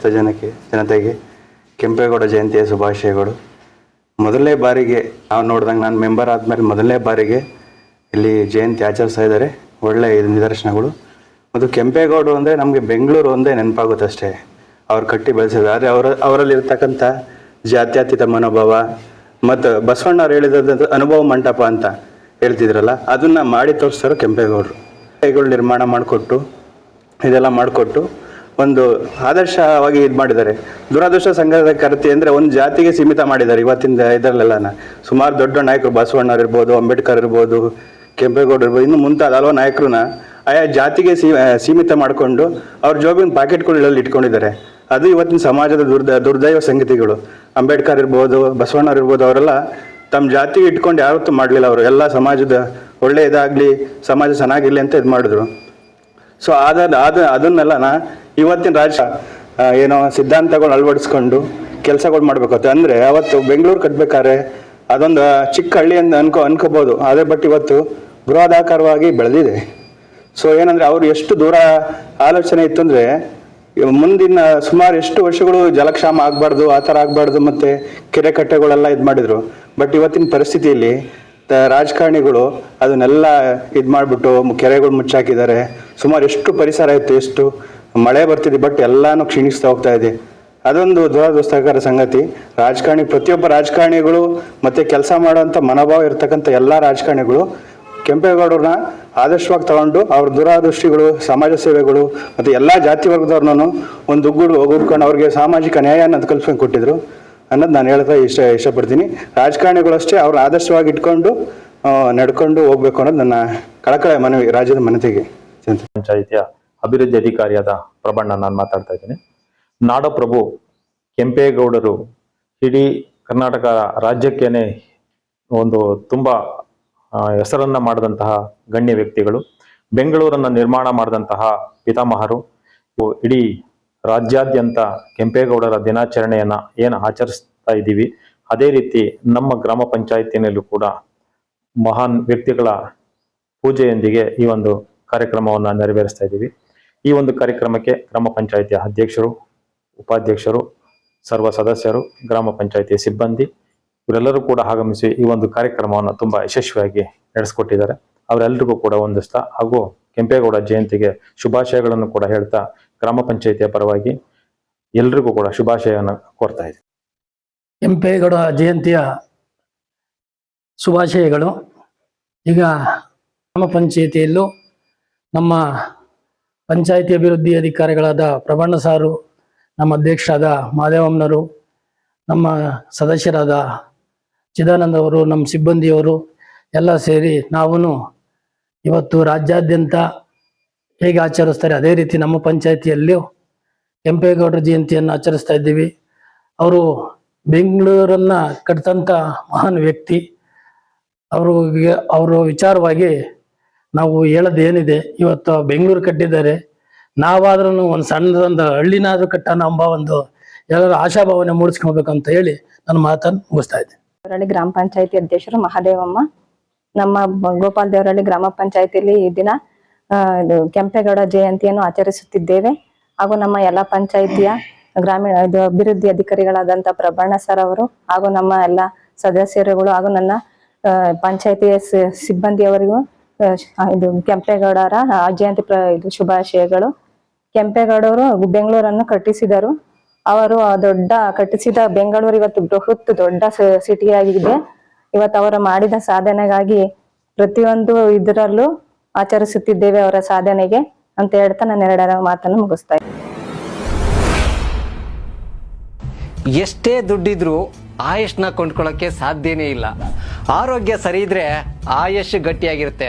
ಸಮಸ್ತ ಜನಕ್ಕೆ, ಜನತೆಗೆ ಕೆಂಪೇಗೌಡ ಜಯಂತಿಯ ಶುಭಾಶಯಗಳು. ಮೊದಲನೇ ಬಾರಿಗೆ ನಾವು ನೋಡ್ದಂಗೆ ನಾನು ಮೆಂಬರ್ ಆದಮೇಲೆ ಮೊದಲನೇ ಬಾರಿಗೆ ಇಲ್ಲಿ ಜಯಂತಿ ಆಚರಿಸ್ತಾ ಇದ್ದಾರೆ. ಒಳ್ಳೆಯ ನಿದರ್ಶನಗಳು. ಮತ್ತು ಕೆಂಪೇಗೌಡರು ಅಂದರೆ ನಮಗೆ ಬೆಂಗಳೂರು ಒಂದೇ ನೆನಪಾಗುತ್ತೆ ಅಷ್ಟೇ. ಅವ್ರು ಕಟ್ಟಿ ಬೆಳೆಸಿದ್ರು. ಆದರೆ ಅವರ, ಅವರಲ್ಲಿರ್ತಕ್ಕಂಥ ಜಾತ್ಯತೀತ ಮನೋಭಾವ ಮತ್ತು ಬಸವಣ್ಣವ್ರು ಹೇಳಿದಂಥ ಅನುಭವ ಮಂಟಪ ಅಂತ ಹೇಳ್ತಿದ್ರಲ್ಲ, ಅದನ್ನು ಮಾಡಿ ತೋರಿಸ್ತಾರೋ ಕೆಂಪೇಗೌಡರು. ಕೈಗಳು ನಿರ್ಮಾಣ ಮಾಡಿಕೊಟ್ಟು, ಇದೆಲ್ಲ ಮಾಡಿಕೊಟ್ಟು ಒಂದು ಆದರ್ಶವಾಗಿ ಇದು ಮಾಡಿದ್ದಾರೆ. ದುರಾದೃಷ್ಟ ಸಂಘದ ಕರ್ತಿ ಅಂದರೆ ಒಂದು ಜಾತಿಗೆ ಸೀಮಿತ ಮಾಡಿದ್ದಾರೆ ಇವತ್ತಿನ ಇದರಲ್ಲೆಲ್ಲ ಸುಮಾರು ದೊಡ್ಡ ನಾಯಕರು ಬಸವಣ್ಣವ್ರು ಇರ್ಬೋದು, ಅಂಬೇಡ್ಕರ್ ಇರ್ಬೋದು, ಕೆಂಪೇಗೌಡ ಇರ್ಬೋದು, ಇನ್ನು ಮುಂತಾದ ಹಲವು ನಾಯಕರನ್ನ ಆಯಾ ಜಾತಿಗೆ ಸೀಮಿತ ಮಾಡಿಕೊಂಡು ಅವ್ರ ಜೋಬಿನ ಪಾಕೆಟ್ಗಳಲ್ಲಿ ಇಟ್ಕೊಂಡಿದ್ದಾರೆ. ಅದು ಇವತ್ತಿನ ಸಮಾಜದ ದುರ್ದ, ದುರ್ದೈವ ಸಂಗತಿಗಳು. ಅಂಬೇಡ್ಕರ್ ಇರ್ಬೋದು, ಬಸವಣ್ಣವ್ರು ಇರ್ಬೋದು, ಅವರೆಲ್ಲ ತಮ್ಮ ಜಾತಿಗೆ ಇಟ್ಕೊಂಡು ಯಾವತ್ತೂ ಮಾಡಲಿಲ್ಲ ಅವರು. ಎಲ್ಲ ಸಮಾಜದ ಒಳ್ಳೆಯದಾಗ್ಲಿ, ಸಮಾಜ ಚೆನ್ನಾಗಿರ್ಲಿ ಅಂತ ಇದು ಮಾಡಿದ್ರು. ಸೊ ಅದ ಅದನ್ನೆಲ್ಲ ಇವತ್ತಿನ ರಾಜ ಏನೋ ಸಿದ್ಧಾಂತಗಳು ಅಳವಡಿಸ್ಕೊಂಡು ಕೆಲಸಗಳು ಮಾಡ್ಬೇಕಾಗುತ್ತೆ ಅಂದರೆ ಅವತ್ತು ಬೆಂಗಳೂರು ಕಟ್ಬೇಕಾದ್ರೆ ಅದೊಂದು ಚಿಕ್ಕ ಹಳ್ಳಿ ಅಂತ ಅನ್ಕೋ, ಅನ್ಕೋಬೋದು. ಅದೇ ಬಟ್ ಇವತ್ತು ಬೃಹದಾಕಾರವಾಗಿ ಬೆಳೆದಿದೆ. ಸೊ ಏನಂದ್ರೆ ಅವ್ರು ಎಷ್ಟು ದೂರ ಆಲೋಚನೆ ಇತ್ತು ಅಂದ್ರೆ ಮುಂದಿನ ಸುಮಾರು ಎಷ್ಟು ವರ್ಷಗಳು ಜಲಕ್ಷಾಮ ಆಗಬಾರ್ದು, ಆ ಥರ ಆಗಬಾರ್ದು ಮತ್ತೆ ಕೆರೆ ಕಟ್ಟೆಗಳೆಲ್ಲ ಇದು ಮಾಡಿದ್ರು. ಬಟ್ ಇವತ್ತಿನ ಪರಿಸ್ಥಿತಿಯಲ್ಲಿ ರಾಜಕಾರಣಿಗಳು ಅದನ್ನೆಲ್ಲ ಇದು ಮಾಡಿಬಿಟ್ಟು ಕೆರೆಗಳು ಮುಚ್ಚಾಕಿದ್ದಾರೆ. ಸುಮಾರು ಎಷ್ಟು ಪರಿಸರ ಇತ್ತು, ಎಷ್ಟು ಮಳೆ ಬರ್ತಿದೆ ಬಟ್ ಎಲ್ಲಾನು ಕ್ಷೀಣಿಸ್ತಾ ಹೋಗ್ತಾ ಇದೆ. ಅದೊಂದು ದುರದೃಷ್ಟಕರ ಸಂಗತಿ. ರಾಜಕಾರಣಿ, ಪ್ರತಿಯೊಬ್ಬ ರಾಜಕಾರಣಿಗಳು ಮತ್ತೆ ಕೆಲಸ ಮಾಡುವಂಥ ಮನೋಭಾವ ಇರ್ತಕ್ಕಂಥ ಎಲ್ಲ ರಾಜಕಾರಣಿಗಳು ಕೆಂಪೇಗೌಡರನ್ನ ಆದರ್ಶವಾಗಿ ತಗೊಂಡು ಅವ್ರ ದುರಾದೃಷ್ಟಿಗಳು, ಸಮಾಜ ಸೇವೆಗಳು ಮತ್ತು ಎಲ್ಲ ಜಾತಿ ವರ್ಗದವ್ರನ್ನೂ ಒಂದು ಉಗ್ಗುಡು ಒಗ್ಗೂಡ್ಕೊಂಡು ಅವ್ರಿಗೆ ಸಾಮಾಜಿಕ ನ್ಯಾಯ ಅನ್ನೋದು ಕಲ್ಸ್ಕೊಂಡು ಕೊಟ್ಟಿದ್ರು ಅನ್ನೋದು ನಾನು ಹೇಳ್ತಾ ಇಷ್ಟ, ಇಷ್ಟಪಡ್ತೀನಿ. ರಾಜಕಾರಣಿಗಳು ಅಷ್ಟೇ ಅವ್ರ ಆದರ್ಶವಾಗಿ ಇಟ್ಕೊಂಡು ನಡ್ಕೊಂಡು ಹೋಗ್ಬೇಕು ಅನ್ನೋದು ನನ್ನ ಕಳಕಳ ಮನವಿ, ರಾಜ್ಯದ ಮನತೆಗೆ ಪಂಚಾಯಿತಿಯ ಅಭಿವೃದ್ಧಿ ಅಧಿಕಾರಿಯಾದ ಪ್ರಬಣ್ಣ ನಾನು ಮಾತಾಡ್ತಾ ಇದ್ದೀನಿ. ನಾಡಪ್ರಭು ಕೆಂಪೇಗೌಡರು ಇಡೀ ಕರ್ನಾಟಕ ರಾಜ್ಯಕ್ಕೇನೆ ಒಂದು ತುಂಬ ಹೆಸರನ್ನ ಮಾಡಿದಂತಹ ಗಣ್ಯ ವ್ಯಕ್ತಿಗಳು. ಬೆಂಗಳೂರನ್ನ ನಿರ್ಮಾಣ ಮಾಡಿದಂತಹ ಪಿತಾಮಹರು. ಇಡೀ ರಾಜ್ಯಾದ್ಯಂತ ಕೆಂಪೇಗೌಡರ ದಿನಾಚರಣೆಯನ್ನ ಏನು ಆಚರಿಸ್ತಾ ಇದ್ದೀವಿ, ಅದೇ ರೀತಿ ನಮ್ಮ ಗ್ರಾಮ ಪಂಚಾಯತಿನಲ್ಲೂ ಕೂಡ ಮಹಾನ್ ವ್ಯಕ್ತಿಗಳ ಪೂಜೆಯೊಂದಿಗೆ ಈ ಒಂದು ಕಾರ್ಯಕ್ರಮವನ್ನು ನೆರವೇರಿಸ್ತಾ ಇದ್ದೀವಿ. ಈ ಒಂದು ಕಾರ್ಯಕ್ರಮಕ್ಕೆ ಗ್ರಾಮ ಪಂಚಾಯಿತಿಯ ಅಧ್ಯಕ್ಷರು, ಉಪಾಧ್ಯಕ್ಷರು, ಸರ್ವ ಸದಸ್ಯರು, ಗ್ರಾಮ ಪಂಚಾಯಿತಿಯ ಸಿಬ್ಬಂದಿ ಇವರೆಲ್ಲರೂ ಕೂಡ ಆಗಮಿಸಿ ಈ ಒಂದು ಕಾರ್ಯಕ್ರಮವನ್ನು ತುಂಬಾ ಯಶಸ್ವಿಯಾಗಿ ನಡೆಸಿಕೊಟ್ಟಿದ್ದಾರೆ. ಅವರೆಲ್ಲರಿಗೂ ಕೂಡ ಹೊಂದಿಸ್ತಾ ಹಾಗೂ ಕೆಂಪೇಗೌಡ ಜಯಂತಿಗೆ ಶುಭಾಶಯಗಳನ್ನು ಕೂಡ ಹೇಳ್ತಾ ಗ್ರಾಮ ಪಂಚಾಯಿತಿಯ ಪರವಾಗಿ ಎಲ್ರಿಗೂ ಕೂಡ ಶುಭಾಶಯವನ್ನು ಕೋರ್ತಾ ಇದೆ ಕೆಂಪೇಗೌಡ ಜಯಂತಿಯ ಶುಭಾಶಯಗಳು. ಈಗ ಗ್ರಾಮ ಪಂಚಾಯಿತಿಯಲ್ಲೂ ನಮ್ಮ ಪಂಚಾಯಿತಿ ಅಭಿವೃದ್ಧಿ ಅಧಿಕಾರಿಗಳಾದ ಪ್ರಬಣ್ಣ ಸಾರು, ನಮ್ಮ ಅಧ್ಯಕ್ಷರಾದ ಮಾದೇವಮ್ಮನವರು, ನಮ್ಮ ಸದಸ್ಯರಾದ ಚಿದಾನಂದ ಅವರು, ನಮ್ಮ ಸಿಬ್ಬಂದಿಯವರು ಎಲ್ಲ ಸೇರಿ ನಾವು ಇವತ್ತು ರಾಜ್ಯಾದ್ಯಂತ ಹೇಗೆ ಆಚರಿಸ್ತಾರೆ, ಅದೇ ರೀತಿ ನಮ್ಮ ಪಂಚಾಯಿತಿಯಲ್ಲಿಯೂ ಕೆಂಪೇಗೌಡರ ಜಯಂತಿಯನ್ನು ಆಚರಿಸ್ತಾ ಇದ್ದೀವಿ. ಅವರು ಬೆಂಗಳೂರನ್ನು ಕಟ್ಟಿದಂಥ ಮಹಾನ್ ವ್ಯಕ್ತಿ. ಅವರು ಅವರ ವಿಚಾರವಾಗಿ ನಾವು ಹೇಳೋದು ಏನಿದೆ, ಇವತ್ತು ಬೆಂಗಳೂರು ಕಟ್ಟಿದ್ದಾರೆ. ನಾವಾದ್ರೂ ಒಂದು ಸಣ್ಣದೊಂದು ಹಳ್ಳಿನಾದ್ರೂ ಕಟ್ಟೋಣ ಎಂಬ ಒಂದು ಎಲ್ಲರೂ ಆಶಾಭಾವನೆ ಮೂಡಿಸ್ಕೊಬೇಕಂತ ಹೇಳಿ ನನ್ನ ಮಾತನ್ನು ಮುಗಿಸ್ತಾ ಇದ್ದೀನಿ. ಗ್ರಾಮ ಪಂಚಾಯತಿ ಅಧ್ಯಕ್ಷರು ಮಹಾದೇವಮ್ಮ, ನಮ್ಮ ಗೋಪಾಲ್ ದೇವರಹಳ್ಳಿ ಗ್ರಾಮ ಪಂಚಾಯತಿಯಲ್ಲಿ ಈ ದಿನ ಕೆಂಪೇಗೌಡ ಜಯಂತಿಯನ್ನು ಆಚರಿಸುತ್ತಿದ್ದೇವೆ. ಹಾಗೂ ನಮ್ಮ ಎಲ್ಲ ಪಂಚಾಯಿತಿಯ ಗ್ರಾಮೀಣ ಅಭಿವೃದ್ಧಿ ಅಧಿಕಾರಿಗಳಾದಂತಹ ಪ್ರಬಣ್ಣ ಸರ್ ಅವರು ಹಾಗೂ ನಮ್ಮ ಎಲ್ಲ ಸದಸ್ಯರುಗಳು ಹಾಗೂ ನನ್ನ ಪಂಚಾಯತಿಯ ಸಿಬ್ಬಂದಿಯವರಿಗೂ ಇದು ಕೆಂಪೇಗೌಡರ ಜಯಂತಿ ಪ್ರ, ಇದು ಶುಭಾಶಯಗಳು. ಕೆಂಪೇಗೌಡರು ಬೆಂಗಳೂರನ್ನು ಕಟ್ಟಿಸಿದರು. ಅವರು ದೊಡ್ಡ, ಕಟ್ಟಿಸಿದ ಬೆಂಗಳೂರು ಇವತ್ತು ಬೃಹತ್ ದೊಡ್ಡ ಸಿಟಿ ಆಗಿದೆ ಇವತ್ತು ಅವರು ಮಾಡಿದ ಸಾಧನೆಗಾಗಿ ಪ್ರತಿಯೊಂದು ಇದರಲ್ಲೂ ಆಚರಿಸುತ್ತಿದ್ದೇವೆ ಅವರ ಸಾಧನೆಗೆ ಅಂತ ಹೇಳ್ತಾ ನಾನು ಎರಡರ ಮಾತನ್ನು ಮುಗಿಸ್ತಾ. ಎಷ್ಟೇ ದುಡ್ಡಿದ್ರು ಆಯುಷ್ನ ಕೊಂಡ್ಕೊಳ್ಳೋಕೆ ಸಾಧ್ಯನೇ ಇಲ್ಲ. ಆರೋಗ್ಯ ಸರಿ ಇದ್ರೆ ಆಯುಷ್ ಗಟ್ಟಿಯಾಗಿರುತ್ತೆ.